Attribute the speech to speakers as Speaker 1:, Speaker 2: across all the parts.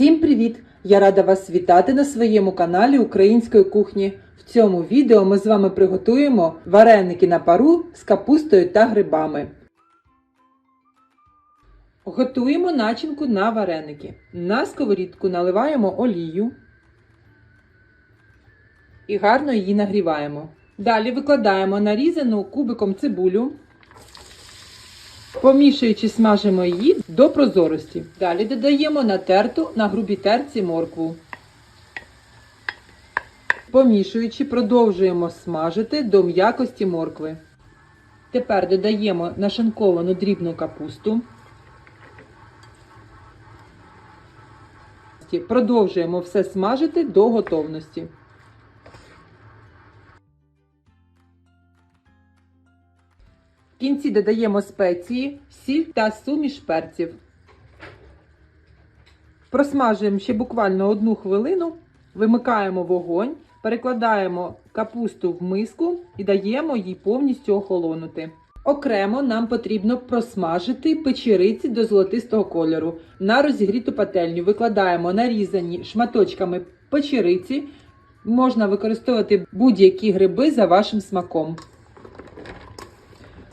Speaker 1: Всім привіт! Я рада вас вітати на своєму каналі Української кухні. В цьому відео ми з вами приготуємо вареники на пару з капустою та грибами. Готуємо начинку на вареники. На сковорідку наливаємо олію і гарно її нагріваємо. Далі викладаємо нарізану кубиком цибулю. Помішуючи, смажимо її до прозорості. Далі додаємо натерту на грубій терці моркву. Помішуючи, продовжуємо смажити до м'якості моркви. Тепер додаємо нашинковану дрібну капусту. Продовжуємо все смажити до готовності. В кінці додаємо спеції, сіль та суміш перців. Просмажуємо ще буквально одну хвилину, вимикаємо вогонь, перекладаємо капусту в миску і даємо їй повністю охолонути. Окремо нам потрібно просмажити печериці до золотистого кольору. На розігріту пательню викладаємо нарізані шматочками печериці. Можна використовувати будь-які гриби за вашим смаком.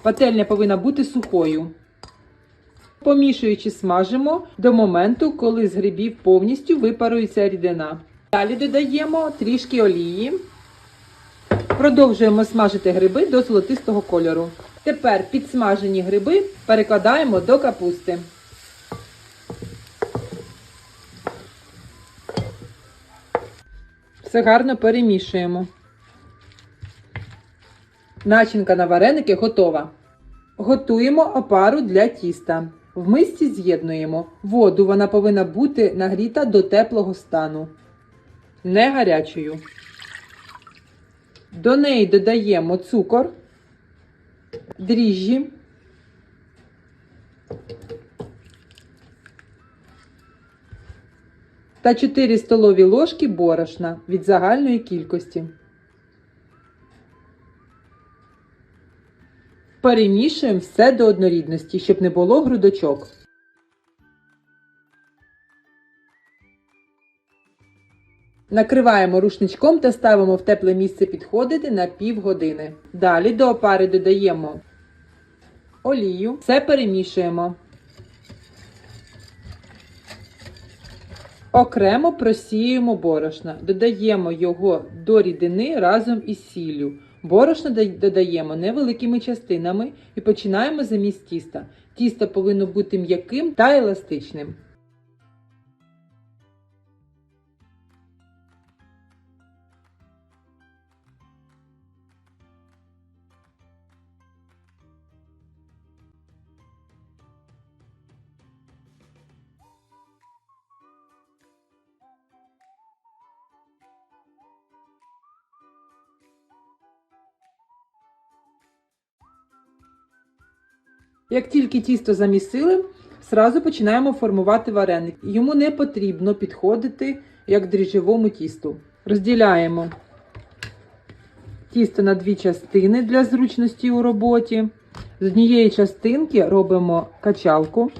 Speaker 1: Пательня повинна бути сухою. Помішуючи, смажимо до моменту, коли з грибів повністю випарується рідина. Далі додаємо трішки олії. Продовжуємо смажити гриби до золотистого кольору. Тепер підсмажені гриби перекладаємо до капусти. Все гарно перемішуємо. Начинка на вареники готова. Готуємо опару для тіста. В мисці з'єднуємо. Воду вона повинна бути нагріта до теплого стану. Не гарячою. До неї додаємо цукор, дріжджі, та 4 столові ложки борошна від загальної кількості. Перемішуємо все до однорідності, щоб не було грудочок. Накриваємо рушничком та ставимо в тепле місце підходити на півгодини. Далі до опари додаємо олію, все перемішуємо. Окремо просіюємо борошна, додаємо його до рідини разом із сіллю. Борошно додаємо невеликими частинами і починаємо замість тіста. Тісто повинно бути м'яким та еластичним. Як тільки тісто замісили, зразу починаємо формувати вареник. Йому не потрібно підходити як дріжджовому тісту. Розділяємо тісто на дві частини для зручності у роботі. З однієї частинки робимо качалку.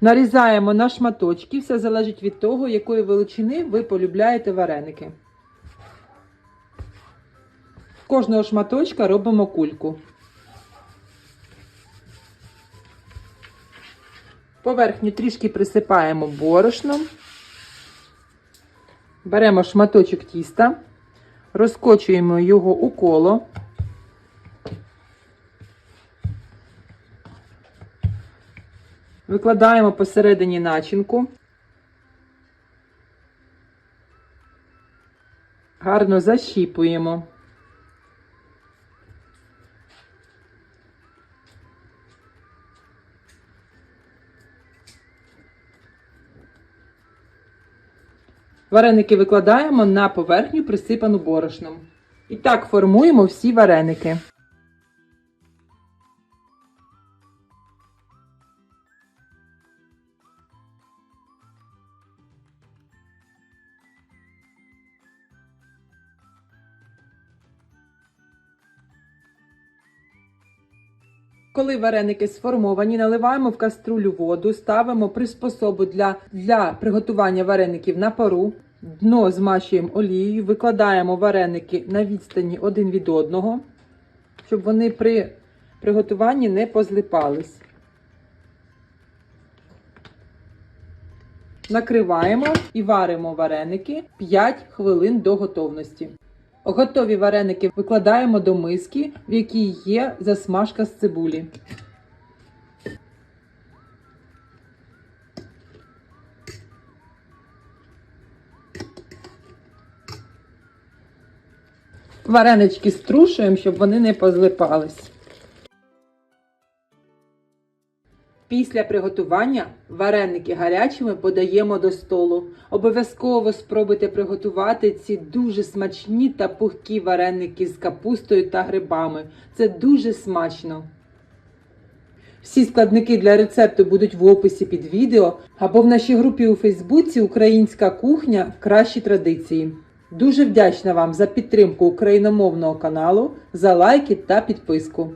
Speaker 1: Нарізаємо на шматочки, все залежить від того, якої величини ви полюбляєте вареники. Кожного шматочка робимо кульку. Поверхню трішки присипаємо борошном. Беремо шматочок тіста, розкочуємо його у коло. Викладаємо посередині начинку. Гарно защіпуємо. Вареники викладаємо на поверхню, присипану борошном. І так формуємо всі вареники. Коли вареники сформовані, наливаємо в каструлю воду, ставимо приспособу для, для приготування вареників на пару, дно змащуємо олією, викладаємо вареники на відстані один від одного, щоб вони при приготуванні не позлипались. Накриваємо і варимо вареники 5 хвилин до готовності. Готові вареники викладаємо до миски, в якій є засмажка з цибулі. Варенички струшуємо, щоб вони не позлипались. Після приготування вареники гарячими подаємо до столу. Обов'язково спробуйте приготувати ці дуже смачні та пухкі вареники з капустою та грибами. Це дуже смачно. Всі складники для рецепту будуть в описі під відео або в нашій групі у Фейсбуці Українська кухня Кращі традиції. Дуже вдячна вам за підтримку україномовного каналу, за лайки та підписку.